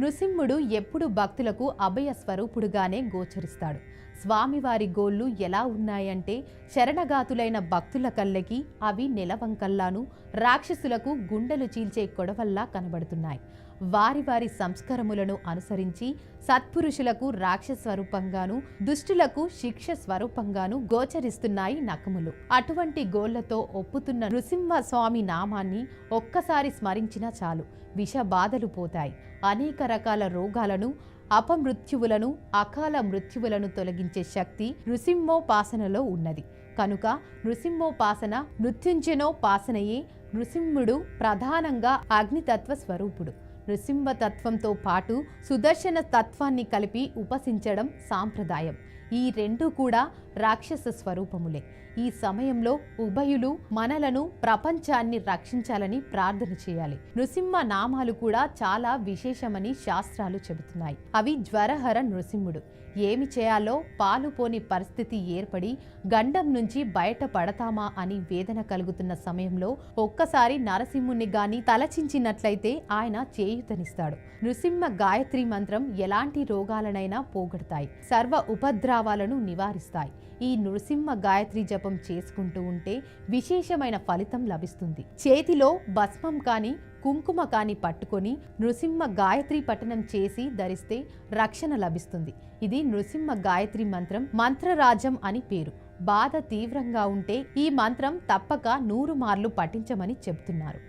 నృసింహుడు ఎప్పుడు భక్తులకు అభయ స్వరూపుడుగానే గోచరిస్తాడు. స్వామివారి గోళ్ళు ఎలా ఉన్నాయంటే శరణగాతులైన భక్తుల కళ్ళకి అవి నెలవంకల్లాను. రాక్షసులకు గుండెలు చీల్చే కొడవల్లా కనబడుతున్నాయి. వారి వారి సంస్కారములను అనుసరించి సత్పురుషులకు రాక్షస స్వరూపంగాను దుష్టులకు శిక్ష స్వరూపంగాను గోచరిస్తున్నాయి నకములు అటువంటి గోళ్ళతో ఒప్పుతున్న నృసింహ స్వామి నామాన్ని ఒక్కసారి స్మరించినా చాలు. విష బాధలు పోతాయి. అనేక రకాల రోగాలను అపమృత్యువులను అకాల మృత్యువులను తొలగించే శక్తి నృసింహోపాసనలో ఉన్నది. కనుక నృసింహోపాసన మృత్యుంజనోపాసనయే నృసింహుడు ప్రధానంగా అగ్నితత్వ స్వరూపుడు నృసింహ తత్వంతో పాటు సుదర్శన తత్వాన్ని కలిపి ఉపసించడం సాంప్రదాయం. ఈ రెండు కూడా రాక్షస స్వరూపములే. ఈ సమయంలో ఉభయులు మనలను ప్రపంచాన్ని రక్షించాలని ప్రార్థన చేయాలి. నృసింహ నామాలు కూడా చాలా విశేషమని శాస్త్రాలు చెబుతున్నాయి. అవి జ్వరహర నృసింహుడు. ఏమి చేయాలో పాలుపోని పరిస్థితి ఏర్పడి గండం నుంచి బయట పడతామా అని వేదన కలుగుతున్న సమయంలో ఒక్కసారి నరసింహుణ్ణి గాని తలచించినట్లయితే ఆయన చేయి చేయుతనిస్తాడు. నృసింహ గాయత్రి మంత్రం ఎలాంటి రోగాలనైనా పోగొడతాయి. సర్వ ఉపద్రవాలను నివారిస్తాయి. ఈ నృసింహ గాయత్రి జపం చేసుకుంటూ ఉంటే విశేషమైన ఫలితం లభిస్తుంది. చేతిలో భస్మం కాని కుంకుమ కాని పట్టుకొని నృసింహ గాయత్రి పఠనం చేసి ధరిస్తే రక్షణ లభిస్తుంది. ఇది నృసింహ గాయత్రి మంత్రం మంత్రరాజం అని పేరు. బాధ తీవ్రంగా ఉంటే ఈ మంత్రం తప్పక నూరు మార్లు పఠించమని చెబుతున్నారు.